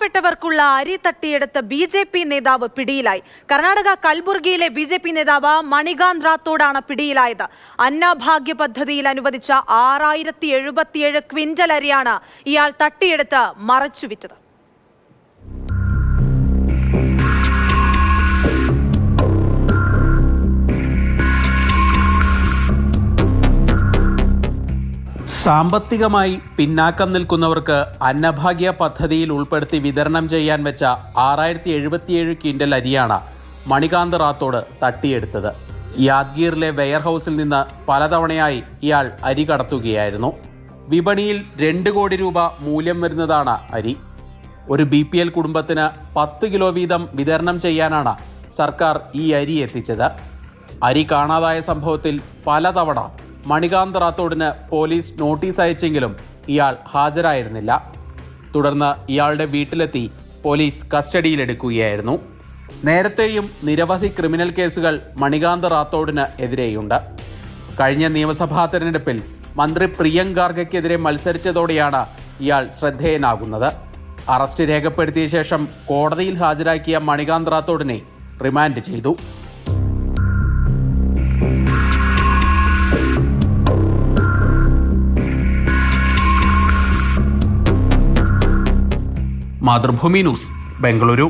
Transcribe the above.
പാവപ്പെട്ടവർക്കുള്ള അരി തട്ടിയെടുത്ത B J P നേതാവ് പിടിയിലായി. കർണാടക കൽബുർഗിയിലെ ബി ജെ പി നേതാവ് മണികാന്ത് റാത്തോഡാണ് പിടിയിലായത്. അന്നഭാഗ്യ പദ്ധതിയിൽ അനുവദിച്ച ആറായിരത്തി എഴുപത്തിയേഴ് ക്വിന്റൽ അരിയാണ് ഇയാൾ തട്ടിയെടുത്ത് മറച്ചുവിറ്റത്. സാമ്പത്തികമായി പിന്നാക്കം നിൽക്കുന്നവർക്ക് അന്നഭാഗ്യ പദ്ധതിയിൽ ഉൾപ്പെടുത്തി വിതരണം ചെയ്യാൻ വെച്ച ആറായിരത്തി എഴുപത്തിയേഴ് ക്വിന്റൽ അരിയാണ് മണികാന്ത് റാത്തോട് തട്ടിയെടുത്തത്. യാദ്ഗീറിലെ വെയർ ഹൗസിൽ നിന്ന് പലതവണയായി ഇയാൾ അരി കടത്തുകയായിരുന്നു. വിപണിയിൽ രണ്ട് കോടി രൂപ മൂല്യം വരുന്നതാണ് അരി. ഒരു ബി പി എൽ കുടുംബത്തിന് പത്ത് കിലോ വീതം വിതരണം ചെയ്യാനാണ് സർക്കാർ ഈ അരി എത്തിച്ചത്. അരി കാണാതായ സംഭവത്തിൽ പലതവണ മണികാന്ത് റാത്തോഡിന് പോലീസ് നോട്ടീസ് അയച്ചെങ്കിലും ഇയാൾ ഹാജരായിരുന്നില്ല. തുടർന്ന് ഇയാളുടെ വീട്ടിലെത്തി പോലീസ് കസ്റ്റഡിയിലെടുക്കുകയായിരുന്നു. നേരത്തെയും നിരവധി ക്രിമിനൽ കേസുകൾ മണികാന്ത് റാത്തോഡിന് എതിരെയുണ്ട്. കഴിഞ്ഞ നിയമസഭാ തെരഞ്ഞെടുപ്പിൽ മന്ത്രി പ്രിയങ്ക് ഗാർഗയ്ക്കെതിരെ മത്സരിച്ചതോടെയാണ് ഇയാൾ ശ്രദ്ധേയനാകുന്നത്. അറസ്റ്റ് രേഖപ്പെടുത്തിയ ശേഷം കോടതിയിൽ ഹാജരാക്കിയ മണികാന്ത് റാത്തോഡിനെ റിമാൻഡ് ചെയ്തു. മാതൃഭൂമി ന്യൂസ് ബംഗളൂരു.